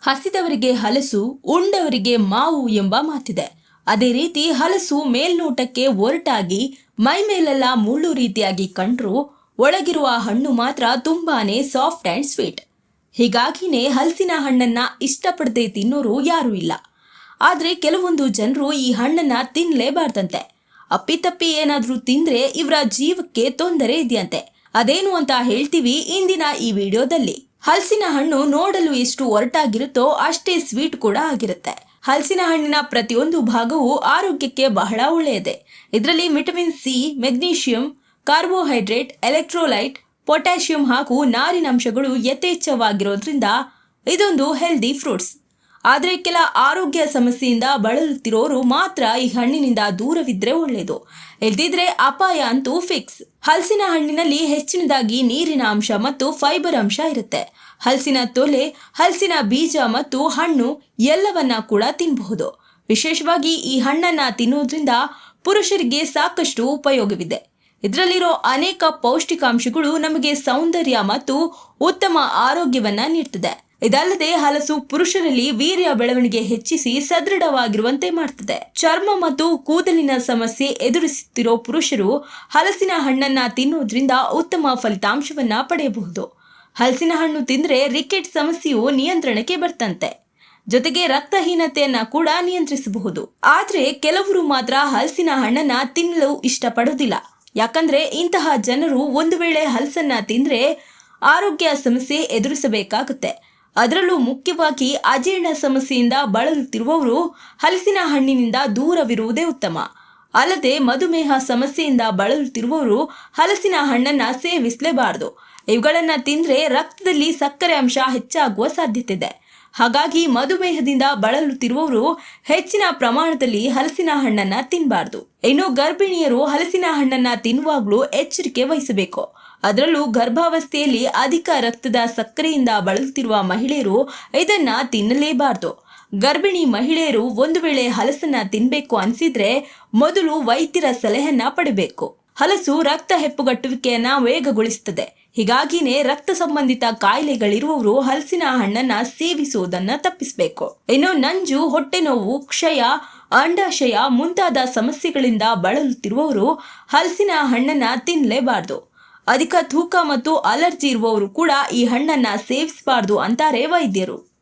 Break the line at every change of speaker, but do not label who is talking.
ಹಸಿದವರಿಗೆ ಹಲಸು, ಉಂಡವರಿಗೆ ಮಾವು ಎಂಬ ಮಾತಿದೆ. ಅದೇ ರೀತಿ ಹಲಸು ಮೇಲ್ನೋಟಕ್ಕೆ ಒರಟಾಗಿ, ಮೈ ಮೇಲೆಲ್ಲ ಮುಳ್ಳು ರೀತಿಯಾಗಿ ಕಂಡ್ರೂ ಒಳಗಿರುವ ಹಣ್ಣು ಮಾತ್ರ ತುಂಬಾನೇ ಸಾಫ್ಟ್ ಅಂಡ್ ಸ್ವೀಟ್. ಹೀಗಾಗಿನೇ ಹಲಸಿನ ಹಣ್ಣನ್ನ ಇಷ್ಟಪಡದೆ ತಿನ್ನೋರು ಯಾರೂ ಇಲ್ಲ. ಆದರೆ ಕೆಲವೊಂದು ಜನರು ಈ ಹಣ್ಣನ್ನ ತಿನ್ನಲೇಬಾರ್ದಂತೆ ಅಪ್ಪಿತಪ್ಪಿ ಏನಾದರೂ ತಿಂದರೆ ಇವರ ಜೀವಕ್ಕೆ ತೊಂದರೆ ಇದೆಯಂತೆ. ಅದೇನು ಅಂತ ಹೇಳ್ತೀವಿ ಇಂದಿನ ಈ ವಿಡಿಯೋದಲ್ಲಿ. ಹಲಸಿನ ಹಣ್ಣು ನೋಡಲು ಎಷ್ಟು ಒರಟಾಗಿರುತ್ತೋ ಅಷ್ಟೇ ಸ್ವೀಟ್ ಕೂಡ ಆಗಿರುತ್ತೆ. ಹಲಸಿನ ಹಣ್ಣಿನ ಪ್ರತಿಯೊಂದು ಭಾಗವು ಆರೋಗ್ಯಕ್ಕೆ ಬಹಳ ಒಳ್ಳೆಯದೇ. ಇದರಲ್ಲಿ vitamin C magnesium carbohydrate electrolyte potassium ಹಾಗೂ ನಾರಿನಂಶಗಳು ಯಥೇಚ್ಛವಾಗಿರೋದ್ರಿಂದ ಇದೊಂದು ಹೆಲ್ದಿ ಫ್ರೂಟ್ಸ್ ಆದರೆ ಕೆಲ ಆರೋಗ್ಯ ಸಮಸ್ಯೆಯಿಂದ ಬಳಲುತ್ತಿರೋರು ಮಾತ್ರ ಈ ಹಣ್ಣಿನಿಂದ ದೂರವಿದ್ರೆ ಒಳ್ಳೆಯದು ಇಲ್ದಿದ್ರೆ ಅಪಾಯ ಅಂತೂ ಫಿಕ್ಸ್ ಹಲಸಿನ ಹಣ್ಣಿನಲ್ಲಿ ಹೆಚ್ಚಿನದಾಗಿ ನೀರಿನ ಅಂಶ ಮತ್ತು ಫೈಬರ್ ಅಂಶ ಇರುತ್ತೆ. ಹಲಸಿನ ತೊಲೆ, ಹಲಸಿನ ಬೀಜ ಮತ್ತು ಹಣ್ಣು ಎಲ್ಲವನ್ನ ಕೂಡ ತಿನ್ನಬಹುದು ವಿಶೇಷವಾಗಿ ಈ ಹಣ್ಣನ್ನ ತಿನ್ನೋದ್ರಿಂದ ಪುರುಷರಿಗೆ ಸಾಕಷ್ಟು ಉಪಯೋಗವಿದೆ. ಇದರಲ್ಲಿರೋ ಅನೇಕ ಪೌಷ್ಟಿಕಾಂಶಗಳು ನಮಗೆ ಸೌಂದರ್ಯ ಮತ್ತು ಉತ್ತಮ ಆರೋಗ್ಯವನ್ನ ನೀಡ್ತದೆ. ಇದಲ್ಲದೆ ಹಲಸು ಪುರುಷರಲ್ಲಿ ವೀರ್ಯ ಬೆಳವಣಿಗೆ ಹೆಚ್ಚಿಸಿ ಸದೃಢವಾಗಿರುವಂತೆ ಮಾಡ್ತದೆ. ಚರ್ಮ ಮತ್ತು ಕೂದಲಿನ ಸಮಸ್ಯೆ ಎದುರಿಸುತ್ತಿರೋ ಪುರುಷರು ಹಲಸಿನ ಹಣ್ಣನ್ನ ತಿನ್ನುವುದರಿಂದ ಉತ್ತಮ ಫಲಿತಾಂಶವನ್ನ ಪಡೆಯಬಹುದು. ಹಲಸಿನ ಹಣ್ಣು ತಿಂದ್ರೆ ರಿಕೆಟ್ ಸಮಸ್ಯೆಯು ನಿಯಂತ್ರಣಕ್ಕೆ ಬರ್ತಂತೆ. ಜೊತೆಗೆ ರಕ್ತಹೀನತೆಯನ್ನ ಕೂಡ ನಿಯಂತ್ರಿಸಬಹುದು. ಆದ್ರೆ ಕೆಲವರು ಮಾತ್ರ ಹಲಸಿನ ಹಣ್ಣನ್ನ ತಿನ್ನಲು ಇಷ್ಟಪಡೋದಿಲ್ಲ. ಯಾಕಂದ್ರೆ ಇಂತಹ ಜನರು ಒಂದು ವೇಳೆ ಹಲಸನ್ನ ತಿಂದ್ರೆ ಆರೋಗ್ಯ ಸಮಸ್ಯೆ ಎದುರಿಸಬೇಕಾಗುತ್ತೆ. ಅದರಲ್ಲೂ ಮುಖ್ಯವಾಗಿ ಅಜೀರ್ಣ ಸಮಸ್ಯೆಯಿಂದ ಬಳಲುತ್ತಿರುವವರು ಹಲಸಿನ ಹಣ್ಣಿನಿಂದ ದೂರವಿರುವುದೇ ಉತ್ತಮ. ಅಲ್ಲದೆ ಮಧುಮೇಹ ಸಮಸ್ಯೆಯಿಂದ ಬಳಲುತ್ತಿರುವವರು ಹಲಸಿನ ಹಣ್ಣನ್ನು ಸೇವಿಸಲೇಬಾರದು. ಇವುಗಳನ್ನು ತಿಂದರೆ ರಕ್ತದಲ್ಲಿ ಸಕ್ಕರೆ ಅಂಶ ಹೆಚ್ಚಾಗುವ ಸಾಧ್ಯತೆ ಇದೆ. ಹಾಗಾಗಿ ಮಧುಮೇಹದಿಂದ ಬಳಲುತ್ತಿರುವವರು ಹೆಚ್ಚಿನ ಪ್ರಮಾಣದಲ್ಲಿ ಹಲಸಿನ ಹಣ್ಣನ್ನ ತಿನ್ನಬಾರ್ದು ಇನ್ನು ಗರ್ಭಿಣಿಯರು ಹಲಸಿನ ಹಣ್ಣನ್ನ ತಿನ್ನುವಾಗಲೂ ಎಚ್ಚರಿಕೆ ವಹಿಸಬೇಕು. ಅದರಲ್ಲೂ ಗರ್ಭಾವಸ್ಥೆಯಲ್ಲಿ ಅಧಿಕ ರಕ್ತದ ಸಕ್ಕರೆಯಿಂದ ಬಳಲುತ್ತಿರುವ ಮಹಿಳೆಯರು ಇದನ್ನ ತಿನ್ನಲೇಬಾರದು. ಗರ್ಭಿಣಿ ಮಹಿಳೆಯರು ಒಂದು ವೇಳೆ ಹಲಸನ್ನ ತಿನ್ಬೇಕು ಅನ್ಸಿದ್ರೆ ಮೊದಲು ವೈದ್ಯರ ಸಲಹೆಯನ್ನ ಪಡೆಯಬೇಕು ಹಲಸು ರಕ್ತ ಹೆಪ್ಪುಗಟ್ಟುವಿಕೆಯನ್ನ ವೇಗಗೊಳಿಸುತ್ತದೆ ಹೀಗಾಗಿನೇ ರಕ್ತ ಸಂಬಂಧಿತ ಕಾಯಿಲೆಗಳಿರುವವರು ಹಲಸಿನ ಹಣ್ಣನ್ನ ಸೇವಿಸುವುದನ್ನ ತಪ್ಪಿಸಬೇಕು. ಇನ್ನು ನಂಜು, ಹೊಟ್ಟೆ ನೋವು, ಕ್ಷಯ, ಅಂಡಾಶಯ ಮುಂತಾದ ಸಮಸ್ಯೆಗಳಿಂದ ಬಳಲುತ್ತಿರುವವರು ಹಲಸಿನ ಹಣ್ಣನ್ನ ತಿನ್ನಲೇಬಾರದು ಅಧಿಕ ತೂಕ ಮತ್ತು ಅಲರ್ಜಿ ಇರುವವರು ಕೂಡ ಈ ಹಣ್ಣನ್ನ ಸೇವಿಸಬಾರದು ಅಂತಾರೆ ವೈದ್ಯರು.